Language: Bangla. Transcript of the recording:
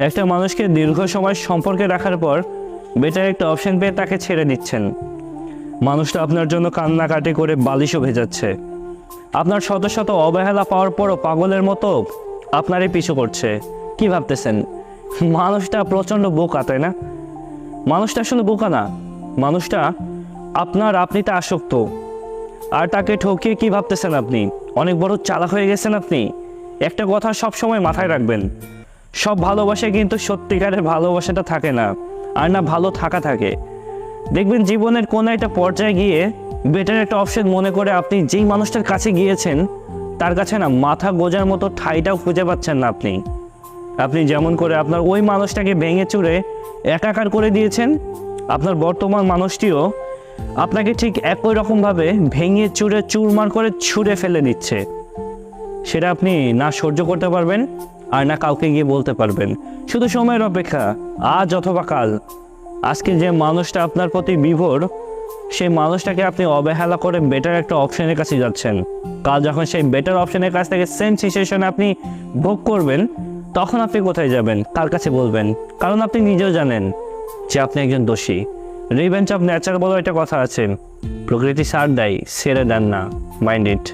একটা মানুষকে দীর্ঘ সময় সম্পর্কে রাখার পর বেটার একটা অপশন পেয়ে তাকে ছেড়ে দিচ্ছেন। মানুষটা আপনার জন্য কান্নাকাটি করে বালিশও ভেজাচ্ছে। আপনার শত শত অবহেলা পাওয়ার পরও পাগলের মতো আপনারই পিছু করছে কি ভাবতেছেন? মানুষটা প্রচণ্ড বোকা, তাই না? মানুষটা আসলে বোকা না, মানুষটা আপনার আপনিতে আসক্ত। আর তাকে ঠকিয়ে কি ভাবতেছেন আপনি? অনেক বড় চালাক হয়ে গেছেন আপনি। একটা কথা সব সময় মাথায় রাখবেন। সব ভালোবাসা কিন্তু সত্যিকারের ভালোবাসাটা থাকে না, আর না ভালো থাকা থাকে। দেখবেন জীবনের কোনো একটা পর্যায়ে গিয়ে বেটার একটা অপশন মনে করে আপনি যেই মানুষটার কাছে গিয়েছেন, তার কাছে না মাথা গোজার মতো ঠাইটাও খুঁজে পাচ্ছেন না আপনি। আপনি যেমন করে আপনার ওই মানুষটাকে ভেঙে চুরে একাকার করে দিয়েছেন, আপনার বর্তমান মানুষটিও আপনাকে ঠিক একই রকমভাবে ভেঙে চুরে চুরমার করে ছুঁড়ে ফেলে দিচ্ছে। সেটা আপনি না সহ্য করতে পারবেন আর না কাউকে গিয়ে বলতে পারবেন। শুধু সময়ের অপেক্ষা, আজ অথবা কাল। আজকে যে মানুষটা আপনার প্রতি বিভোর, সেই মানুষটাকে আপনি অবহেলা করে বেটার একটা অপশনের কাছে যাচ্ছেন। কাল যখন সেই বেটার অপশনের কাছ থেকে সেম সিচুয়েশনে আপনি ভোগ করবেন, তখন আপনি কোথায় যাবেন? কার কাছে বলবেন? কারণ আপনি নিজেও জানেন যে আপনি একজন দোষী। রিভেঞ্জ অফ নেচার বলে একটা কথা আছে। প্রকৃতি সার দেয়, সেরে দেন না। Mind it